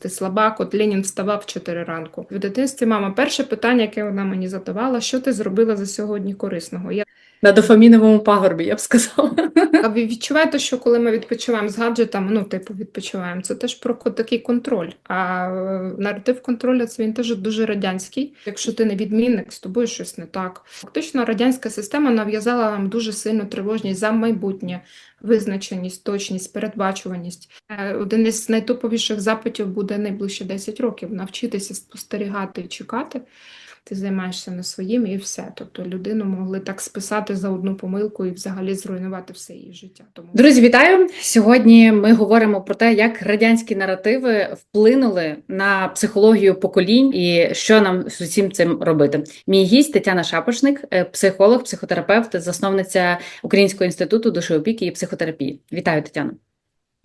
Ти слабак, от Ленін вставав в 4 ранку. В дитинстві мама, перше питання, яке вона мені задавала, що ти зробила за сьогодні корисного? Я На дофаміновому пагорбі, я б сказала. а ви відчуваєте, що коли ми відпочиваємо з гаджетами, ну, типу, відпочиваємо, це теж про такий контроль. А е, наратив контролю це він теж дуже радянський. Якщо ти не відмінник, з тобою щось не так. Фактично, радянська система нав'язала нам дуже сильну тривожність за майбутнє, визначеність, точність, передбачуваність. Е, Один із найтоповіших запитів буде найближче 10 років навчитися спостерігати і чекати. Ти займаєшся не своїм і все. Тобто людину могли так списати за одну помилку і взагалі зруйнувати все її життя. Тому Друзі, вітаю! Сьогодні ми говоримо про те, як радянські наративи вплинули на психологію поколінь і що нам з усім цим робити. Мій гість Тетяна Шапошник, е, психолог, психотерапевт, засновниця Українського інституту душеопіки і психотерапії. Вітаю, Тетяна!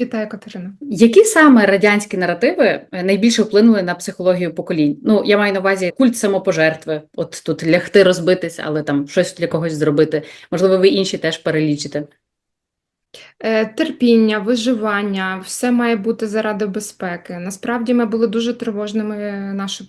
Вітаю, Катерина. Які саме радянські наративи е, найбільше вплинули на психологію поколінь? Ну, я маю на увазі культ самопожертви. От тут лягти розбитись, але там щось для когось зробити. Можливо, ви інші теж перелічите. Е, Терпіння, виживання, все має бути заради безпеки. Насправді ми були дуже тривожними, наше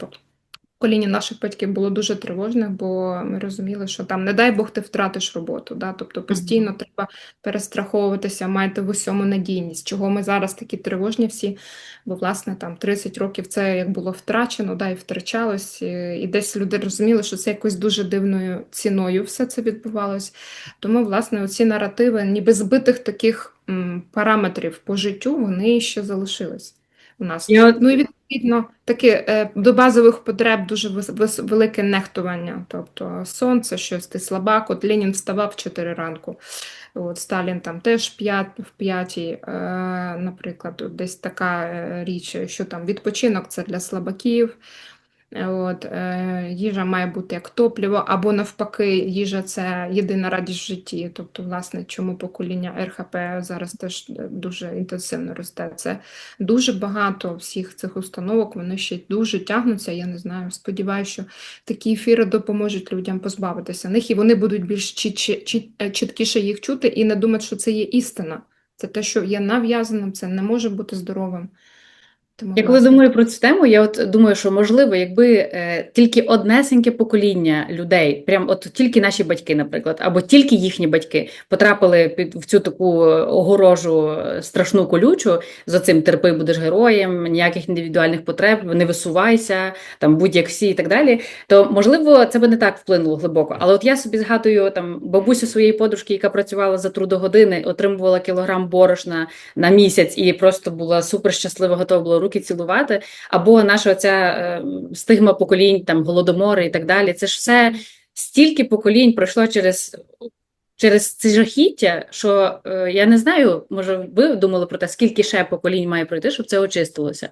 покоління наших батьків було дуже тривожне, бо ми розуміли, що там, не дай Бог, ти втратиш роботу. Да? Тобто постійно треба перестраховуватися, мати в усьому надійність, чого ми зараз такі тривожні всі, бо, власне, там 30 років це як було втрачено, да, і втрачалось, і, і десь люди розуміли, що це якось дуже дивною ціною все це відбувалось. Тому, власне, оці наративи, ніби збитих таких м, параметрів по життю, вони ще залишились у нас. Я Ну і відповідно таке е, до базових потреб дуже велике нехтування. Тобто сонце, щось, ти слабак. От Ленін вставав в 4 ранку. От Сталін там теж п'ять в п'ятій, е, наприклад, десь така е, річ, що там відпочинок це для слабаків. От, е, їжа має бути як топливо, або навпаки, їжа це єдина радість в житті. Тобто, власне, чому покоління РХП зараз теж е, дуже інтенсивно росте. Це дуже багато всіх цих установок, вони ще дуже тягнуться. Я не знаю. Сподіваюся, що такі ефіри допоможуть людям позбавитися них, і вони будуть більш чіт- чіт- е, чіткіше їх чути і не думати, що це є істина. Це те, що є нав'язаним, це не може бути здоровим. Тому, Я коли власне, думаю про цю тему, я от думаю, що можливо, якби е, тільки однесеньке покоління людей, прям от тільки наші батьки, наприклад, або тільки їхні батьки потрапили під в цю таку е, огорожу е, страшну колючу з оцим терпи, будеш героєм, ніяких індивідуальних потреб, не висувайся, там будь-як всі і так далі. То можливо, це би не так вплинуло глибоко. Але от я собі згадую там бабусю своєї подружки, яка працювала за трудогодини, отримувала кілограм борошна на місяць і просто була супер щаслива, готова була руки цілувати. Або наша оця е, стигма поколінь, там голодомори і так далі. Це ж все стільки поколінь пройшло через. Через ці жахіття, що е, я не знаю, може, ви думали про те, скільки ще поколінь має пройти, щоб це очистилося.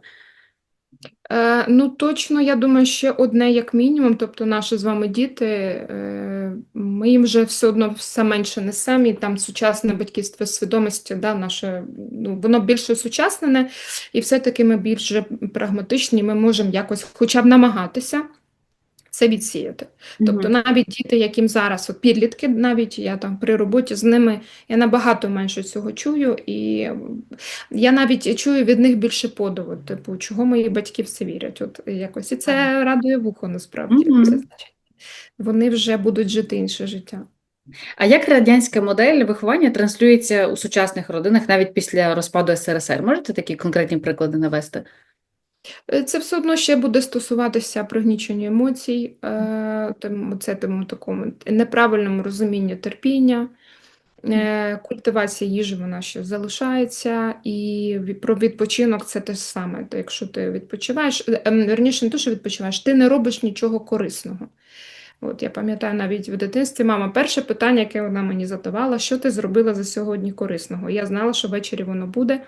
Е, ну, точно, я думаю, ще одне як мінімум, тобто наші з вами діти, е, ми їм вже все одно все менше несемо, і там сучасне батьківство свідомості, да, наше, ну, воно більше сучаснене, і все-таки ми більш прагматичні, ми можемо якось хоча б намагатися це відсіяти. Тобто навіть діти, яким зараз от підлітки, навіть я там при роботі з ними, я набагато менше цього чую, і я навіть чую від них більше подиву, типу, чого мої батьки в це вірять. От якось. І це радує вухо насправді. Це значить, вони вже будуть жити інше життя. А як радянська модель виховання транслюється у сучасних родинах навіть після розпаду СРСР? Можете такі конкретні приклади навести? Е, Це все одно ще буде стосуватися пригнічення емоцій, е, тому це тому такому неправильному розумінню терпіння. Е, Культивація їжі вона ще залишається, і про відпочинок це те ж саме. То якщо ти відпочиваєш, ем, верніше, не то, що відпочиваєш, ти не робиш нічого корисного. От я пам'ятаю навіть в дитинстві, мама, перше питання, яке вона мені задавала, що ти зробила за сьогодні корисного? Я знала, що ввечері воно буде.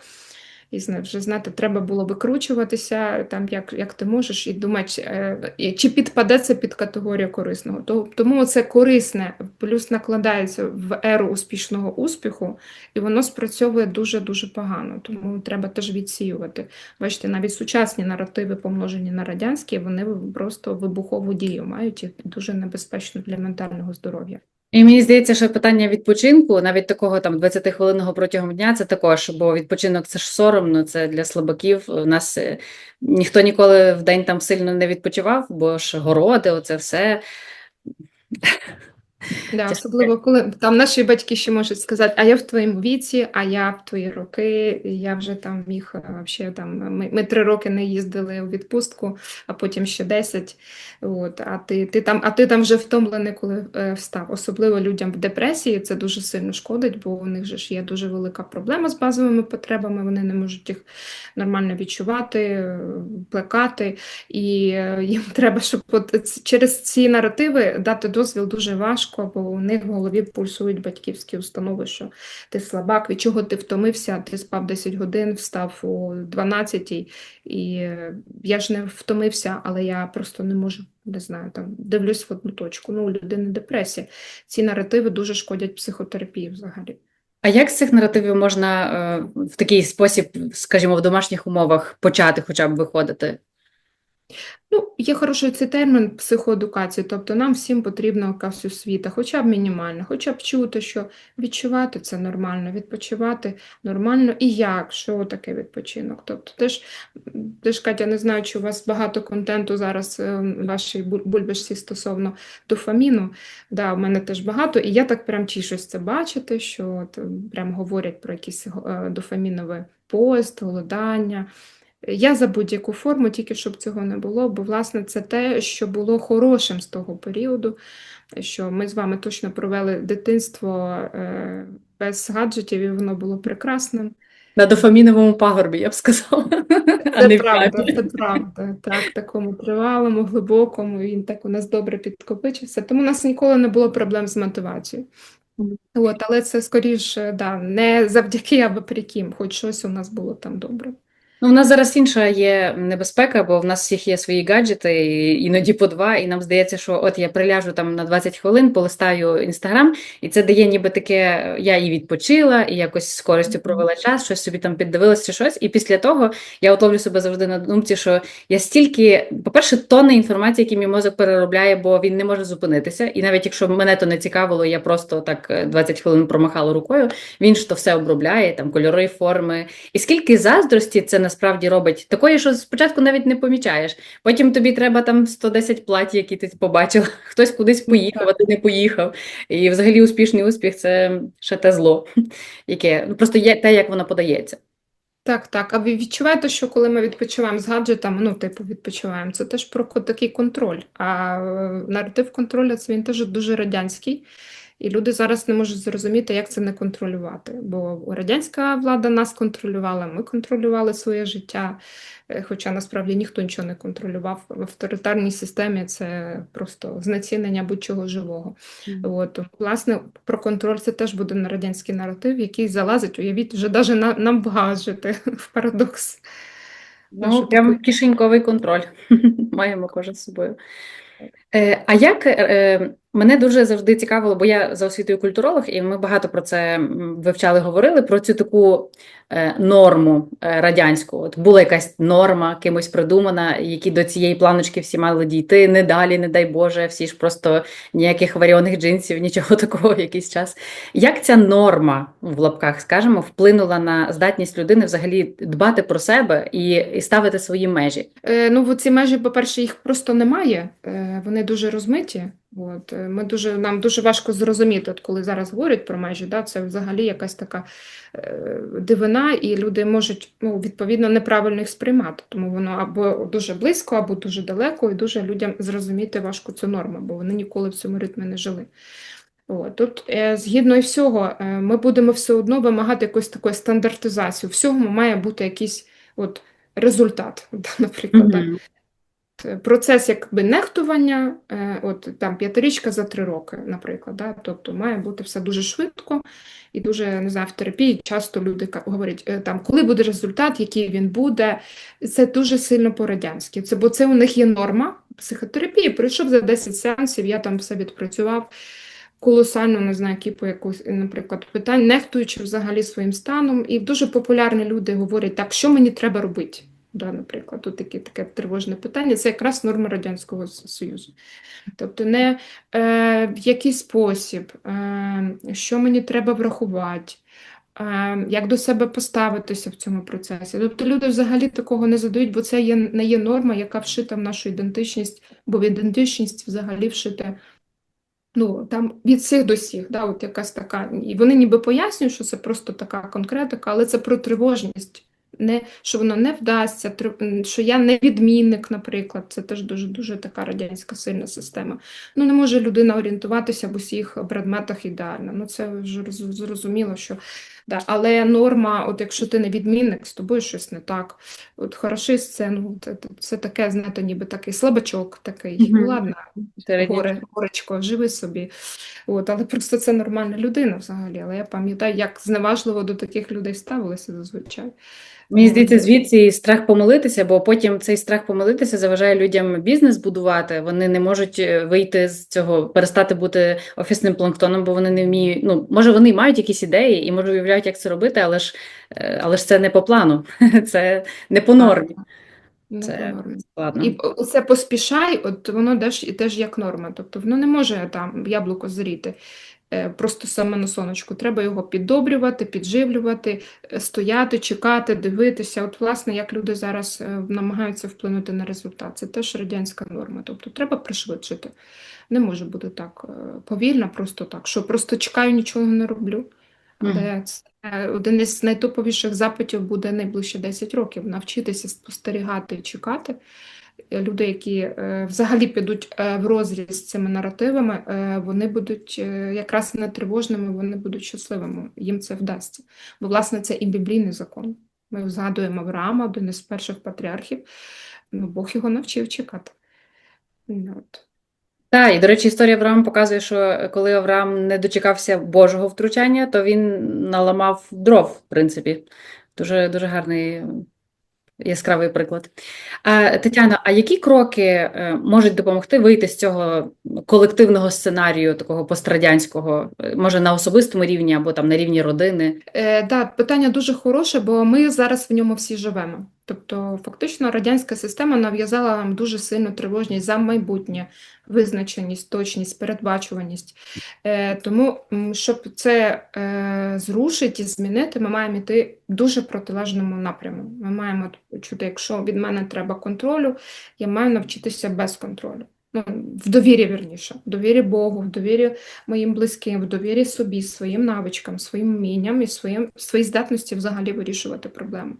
І вже знаєте, треба було викручуватися, там як, як ти можеш, і думати, е, чи підпаде це під категорію корисного. То, тому це корисне, плюс накладається в еру успішного успіху, і воно спрацьовує дуже-дуже погано. Тому треба теж відсіювати. Бачите, навіть сучасні наративи, помножені на радянські, вони просто вибухову дію мають і дуже небезпечно для ментального здоров'я. І мені здається, що питання відпочинку, навіть такого там 20-хвилинного протягом дня, це також, бо відпочинок це ж соромно, це для слабаків. У нас е, ніхто ніколи в день там сильно не відпочивав, бо ж городи, оце все. Да, особливо, коли там наші батьки ще можуть сказати, а я в твоєму віці, а я в твої роки, я вже там міг е, вообще там. Ми, ми три роки не їздили у відпустку, а потім ще 10. От, а ти, ти там, а ти там вже втомлений, коли е, встав. Особливо людям в депресії це дуже сильно шкодить, бо у них же ж є дуже велика проблема з базовими потребами, вони не можуть їх нормально відчувати, е, плекати. І е, їм треба, щоб от через ці наративи дати дозвіл дуже важко, бо у них в голові пульсують батьківські установи, що ти слабак, від чого ти втомився, ти спав 10 годин, встав о 12, і е, я ж не втомився, але я просто не можу, не знаю, там дивлюсь в одну точку. Ну, у людини депресія. Ці наративи дуже шкодять психотерапії взагалі. А як з цих наративів можна е, в такий спосіб, скажімо, в домашніх умовах почати хоча б виходити? Ну, є хороший цей термін психоедукації, тобто нам всім потрібна якась освіта, хоча б мінімальна, хоча б чути, що відчувати це нормально, відпочивати нормально і як, що таке відпочинок. Тобто теж, теж Катя, не знаю, чи у вас багато контенту зараз е, в вашій бульбашці стосовно дофаміну. Да, у мене теж багато, і я так прям тішусь це бачити, що от, е, прям говорять про якийсь е, дофаміновий пост, голодання. Я за будь-яку форму, тільки щоб цього не було, бо, власне, це те, що було хорошим з того періоду, що ми з вами точно провели дитинство е, без гаджетів, і воно було прекрасним. На дофаміновому пагорбі, я б сказала, а Це не правда, це правда. Так, такому тривалому, глибокому, він так у нас добре підкопичився. Тому у нас ніколи не було проблем з мотивацією. От, але це скоріше, да, не завдяки, а вопреки, хоч щось у нас було там добре. Ну, у нас зараз інша є небезпека, бо в нас всіх є свої гаджети, і іноді по два, і нам здається, що от я приляжу там на 20 хвилин, полистаю Інстаграм, і це дає ніби таке, я і відпочила, і якось з користю провела час, щось собі там піддивилася чи щось. І після того я от ловлю себе завжди на думці, що я стільки, по-перше, тонни інформації, які мій мозок переробляє, бо він не може зупинитися. І навіть якщо мене то не цікавило, я просто так е, 20 хвилин промахала рукою, він ж то все обробляє, там кольори, форми. І скільки заздрості це насправді робить, такої, що спочатку навіть не помічаєш. Потім тобі треба там 110 платів, які ти побачила. Хтось кудись поїхав, а ти не поїхав. І взагалі успішний успіх це ще те зло, яке ну просто є те, як воно подається. Так, так. А ви відчуваєте, що коли ми відпочиваємо з гаджетами, ну, типу, відпочиваємо, це теж про такий контроль. А е, наратив контролю це він теж дуже радянський. І люди зараз не можуть зрозуміти, як це не контролювати. Бо радянська влада нас контролювала, ми контролювали своє життя. Е, Хоча насправді ніхто нічого не контролював. В авторитарній системі це просто знецінення будь-чого живого. От, власне, про контроль це теж буде на радянський наратив, який залазить, уявіть, вже навіть на, нам в в парадокс. Ну, прям кишеньковий контроль маємо кожен з собою. Е, а як е, е, мене дуже завжди цікавило, бо я за освітою культуролог, і ми багато про це вивчали, говорили про цю таку е, норму е, радянську. От була якась норма, кимось придумана, які до цієї планочки всі мали дійти, не далі, не дай Боже, всі ж просто ніяких варіоних джинсів, нічого такого якийсь час. Як ця норма в лапках, скажімо, вплинула на здатність людини взагалі дбати про себе і, і ставити свої межі? Е, Ну, ці межі, по-перше, їх просто немає, е, вони дуже розмиті. От, е, ми дуже, нам дуже важко зрозуміти, от коли зараз говорять про межі, да, це взагалі якась така е, дивина, і люди можуть ну, відповідно неправильно їх сприймати, тому воно або дуже близько, або дуже далеко, і дуже людям зрозуміти важко цю норму, бо вони ніколи в цьому ритмі не жили. От, тут, е, згідно і всього, е, ми будемо все одно вимагати якоїсь такої стандартизації. У всьому має бути якийсь от, результат, наприклад. да. Мгм. Процес якби нехтування, е, от там п'ятирічка за три роки, наприклад, да? Тобто має бути все дуже швидко і дуже, не знаю, в терапії часто люди говорять, е, там, коли буде результат, який він буде, це дуже сильно по-радянськи. Це, бо це у них є норма психотерапії. Прийшов за 10 сеансів, я там все відпрацював колосально, не знаю, кіпу якусь, наприклад, питань, нехтуючи взагалі своїм станом. І дуже популярні люди говорять, так, що мені треба робити? Да, наприклад, тут таке, таке тривожне питання. Це якраз норма Радянського Союзу. Тобто не е, в який спосіб, е, що мені треба врахувати, е, як до себе поставитися в цьому процесі. Тобто люди взагалі такого не задають, бо це є, не є норма, яка вшита в нашу ідентичність, бо в ідентичність взагалі вшита Ну, там від всіх до всіх, да, от якась така. І вони ніби пояснюють, що це просто така конкретика, але це про тривожність. Не, що воно не вдасться, що я не відмінник, наприклад, це теж дуже дуже така радянська сильна система. Ну, не може людина орієнтуватися в усіх предметах ідеально. Ну, це вже роз- зрозуміло, що да. Але норма, от якщо ти не відмінник, з тобою щось не так. От хорошист, це ну це, таке, знаєте, ніби такий слабачок такий. Мгм. Ну, ладно, горе, горечко, живи собі. От, але просто це нормальна людина взагалі. Але я пам'ятаю, як зневажливо до таких людей ставилися зазвичай. Мені здається, звідси і страх помилитися, бо потім цей страх помилитися заважає людям бізнес будувати. Вони не можуть е, вийти з цього, перестати бути офісним планктоном, бо вони не вміють. Ну, може, вони мають якісь ідеї і може уявляють, як це робити, але ж, е, але ж це не по плану, це не по нормі. Це складно. І оце поспішай, от воно теж, теж як норма. Тобто воно не може там яблуко зріти е, просто саме на сонечку. Треба його піддобрювати, підживлювати, е, стояти, чекати, дивитися. От, власне, як люди зараз намагаються вплинути на результат. Це теж радянська норма. Тобто треба пришвидшити. Не може бути так повільно, просто так, що просто чекаю, нічого не роблю. Але це е, один із найтоповіших запитів буде найближче 10 років навчитися спостерігати і чекати. Е, Люди, які е, взагалі підуть в розріз з цими наративами, вони будуть якраз не тривожними, вони будуть щасливими. Їм це вдасться. Бо, власне, це і біблійний закон. Ми згадуємо Авраама, один із перших патріархів. Ну, Бог його навчив чекати. Ну, От. Так, і до речі, історія Авраама показує, що е, коли Авраам не дочекався Божого втручання, то він наламав дров, в принципі. Дуже, дуже гарний яскравий приклад. А, Тетяна, а які кроки е, можуть допомогти вийти з цього колективного сценарію, такого пострадянського, е, може на особистому рівні або там на рівні родини? Е, да, питання дуже хороше, бо ми зараз в ньому всі живемо. Тобто, фактично, радянська система нав'язала нам дуже сильну тривожність за майбутнє, визначеність, точність, передбачуваність. Е, тому, щоб це е, зрушити і змінити, ми маємо йти в дуже протилежному напряму. Ми маємо чути, якщо від мене треба контролю, я маю навчитися без контролю. Ну, в довірі, вірніше, в довірі Богу, в довірі моїм близьким, в довірі собі, своїм навичкам, своїм вмінням і своїм, своїй здатності взагалі вирішувати проблеми.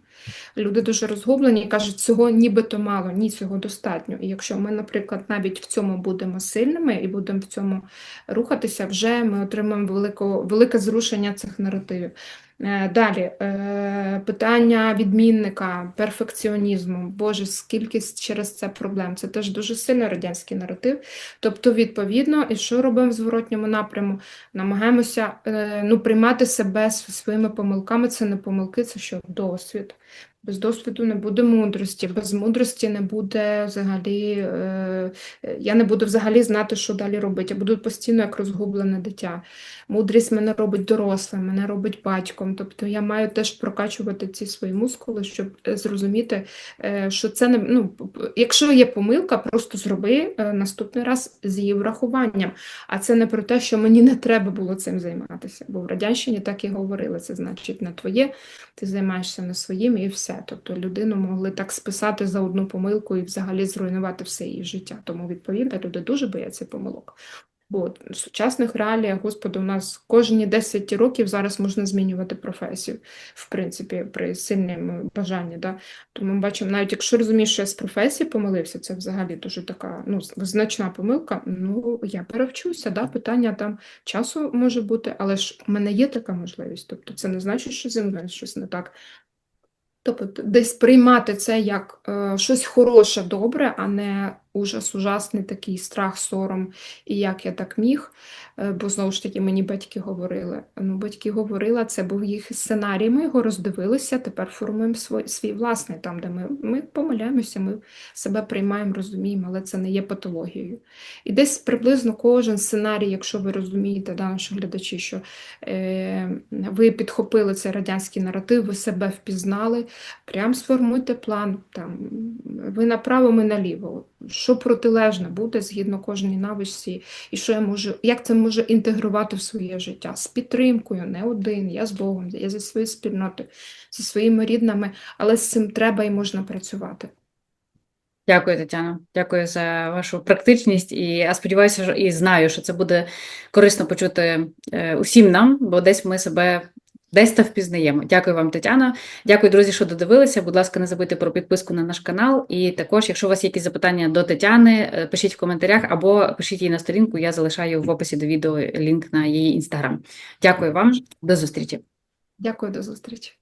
Люди дуже розгублені і кажуть, цього нібито мало, ні, цього достатньо. І якщо ми, наприклад, навіть в цьому будемо сильними і будемо в цьому рухатися, вже ми отримаємо велико, велике зрушення цих наративів. Е, Далі, е, питання відмінника, перфекціонізму. Боже, скільки через це проблем. Це теж дуже сильний радянський наратив. Тобто, відповідно, і що робимо в зворотньому напряму? Намагаємося е, ну, приймати себе своїми помилками. Це не помилки, це що досвід. Без досвіду не буде мудрості, без мудрості не буде взагалі, е, я не буду взагалі знати, що далі робити. Я буду постійно як розгублене дитя. Мудрість мене робить дорослим, мене робить батьком. Тобто я маю теж прокачувати ці свої мускули, щоб е, зрозуміти, е, що це не ну, якщо є помилка, просто зроби е, наступний раз з її врахуванням. А це не про те, що мені не треба було цим займатися. Бо в радянщині так і говорили. Це значить не твоє, ти займаєшся не своїм і все. Тобто людину могли так списати за одну помилку і взагалі зруйнувати все її життя. Тому, відповідно, люди дуже бояться помилок. Бо в сучасних реаліях, господи, у нас кожні 10 років зараз можна змінювати професію, в принципі, при сильному бажанні. Да? Тому ми бачимо, навіть якщо розумієш, що я з професії помилився, це взагалі дуже така ну, значна помилка. Ну, я перевчуся, да? питання там часу може бути, але ж у мене є така можливість. Тобто це не значить, що зі мною щось не так. Тобто десь приймати це як е, щось хороше, добре, а не ужас, ужасний такий страх, сором, і як я так міг. Е, Бо знову ж таки мені батьки говорили. Ну, батьки говорили, це був їх сценарій. Ми його роздивилися, тепер формуємо свій, свій власний, там, де ми, ми помиляємося, ми себе приймаємо, розуміємо, але це не є патологією. І десь приблизно кожен сценарій, якщо ви розумієте, да, наші глядачі, що е, ви підхопили цей радянський наратив, ви себе впізнали, прям сформуйте план. Там, ви направо, ми наліво. Що протилежне буде згідно кожній навичці, і що я можу, як це можу інтегрувати в своє життя з підтримкою, не один, я з Богом, я зі своєю спільнотою, зі своїми рідними, але з цим треба і можна працювати. Дякую, Тетяно. Дякую за вашу практичність. І я сподіваюся, і знаю, що це буде корисно почути е, усім нам, бо десь ми себе десь та впізнаємо. Дякую вам, Тетяна. Дякую, друзі, що додивилися. Будь ласка, не забудьте про підписку на наш канал. І також, якщо у вас є якісь запитання до Тетяни, е, пишіть в коментарях або пишіть її на сторінку. Я залишаю в описі до відео лінк на її інстаграм. Дякую вам, до зустрічі. Дякую, до зустрічі.